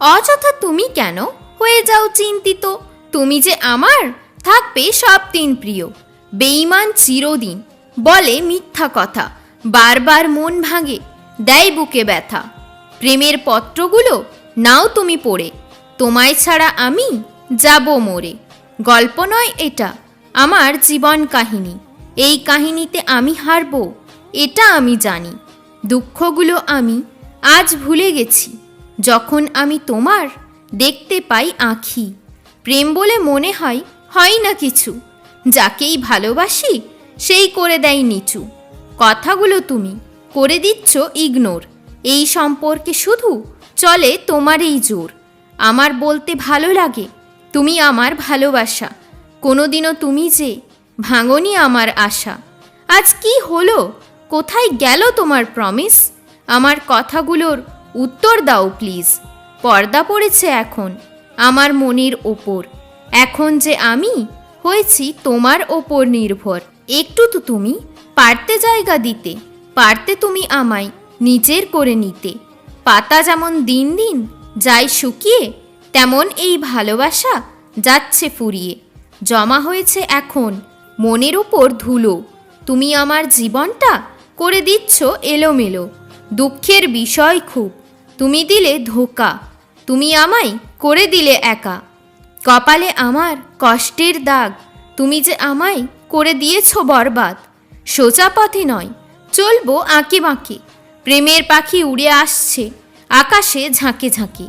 অযথা তুমি কেন? হয়ে যাও চিন্তিত। তুমি যে আমার, থাকবে সব দিন প্রিয়। বেঈমান চিরদিন। বলে মিথ্যা কথা। বারবার মন ভাঙে। দেয় বুকে ব্যথা। প্রেমের পত্রগুলো নাও তুমি পড়ে। তোমায় ছাড়া আমি যাব মোরে। গল্প নয় এটা, আমার জীবন কাহিনী। এই কাহিনীতে আমি হারব, এটা আমি জানি। দুঃখগুলো আমি আজ ভুলে গেছি। যখন আমি তোমার দেখতে পাই আঁখি, প্রেম বলে মনে হয় হয় না কিছু? যাকেই ভালোবাসি, সেই করে দেয় নিচু। কথাগুলো তুমি, করে দিচ্ছ ইগনোর এই সম্পর্কে শুধু চলে তোমারই জোর। আমার বলতে ভালো লাগে, তুমি আমার ভালোবাসা। কোনোদিনও তুমি যে, ভাঙনি আমার আশা। আজ কি হলো? কোথায় গেল তোমার প্রমিস আমার কথাগুলোর উত্তর দাও, প্লিজ। পর্দা পড়েছে এখন আমার মনের ওপর। এখন যে আমি হয়েছি তোমার ওপর নির্ভর। একটু তো তুমি পারতে জায়গা দিতে, পারতে তুমি আমায় নিজের করে নিতে। পাতা যেমন দিন দিন যায় শুকিয়ে, তেমন এই ভালোবাসা যাচ্ছে ফুরিয়ে। জমা হয়েছে এখন মনের ওপর ধুলো। তুমি আমার জীবনটা করে দিচ্ছ এলোমেলো। দুঃখের বিষয় খুব। তুমি দিলে ধোকা, তুমি আমায় করে দিলে একা। কপালে আমার কষ্টের দাগ, তুমি যে আমায় করে দিয়েছ বরবাদ। সোজা পথে নয়, চলবো আঁকে বাঁকে প্রেমের পাখি উড়ে আসছে, আকাশে ঝাঁকে ঝাঁকে।